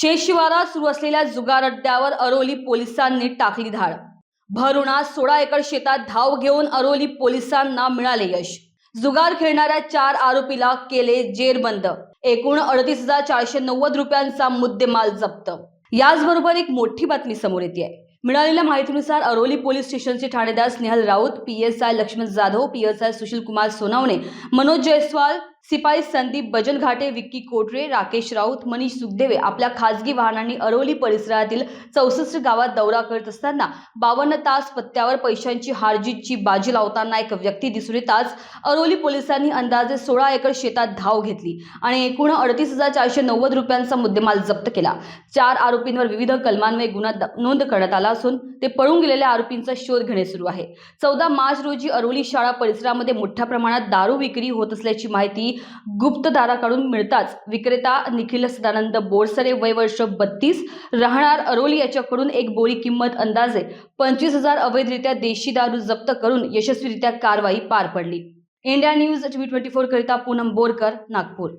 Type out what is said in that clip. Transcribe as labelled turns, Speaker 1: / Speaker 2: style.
Speaker 1: शेशिवारात सुरू असलेल्या जुगार अड्ड्यावर अरोली पोलिसांनी टाकली धाड. भरुणा सोळा एकर शेतात धाव घेऊन अरोली पोलिसांना मिळाले यश. जुगार खेळणाऱ्या चार आरोपीला केले जेरबंद. एकूण अडतीस हजार चारशे नव्वद रुपयांचा मुद्देमाल जप्त. याचबरोबर एक मोठी बातमी समोर येते आहे मिळालेल्या माहितीनुसार अरोली पोलीस स्टेशनचे ठाणेदार Snehal Raut P S I Laxman Jadhav P S I Sushil Kumar Sonawane Manoj Jaiswal सिपाई Sandeep Bajalghate Vicky Kotre Rakesh Raut Manish Sukhdeve आपल्या खासगी वाहनांनी अरोली परिसरातील चौसष्ट गावात दौरा करत असताना बावन्न तास पत्त्यावर पैशांची हारजीतची बाजी लावताना एक व्यक्ती दिसून येताच अरोली पोलिसांनी अंदाजे सोळा एकर शेतात धाव घेतली आणि एकूण अडतीस हजार चारशे नव्वद रुपयांचा मुद्देमाल जप्त केला. चार आरोपींवर विविध कलमांमुळे गुन्हा नोंद करण्यात आला असून ते पळून गेलेल्या आरोपींचा शोध घेणे सुरू आहे. चौदा मार्च रोजी अरोली शाळा परिसरामध्ये मोठ्या प्रमाणात दारू विक्री होत असल्याची माहिती गुप्तदाराकडून मिळताच विक्रेता निखिल सदानंद बोरसरे वय वर्ष बत्तीस राहणार अरोली याच्याकडून एक बोरी किंमत अंदाजे पंचवीस हजार अवैधरित्या देशी दारू जप्त करून यशस्वीरित्या कारवाई पार पडली. India news T V twenty four करिता पूनम बोरकर नागपूर.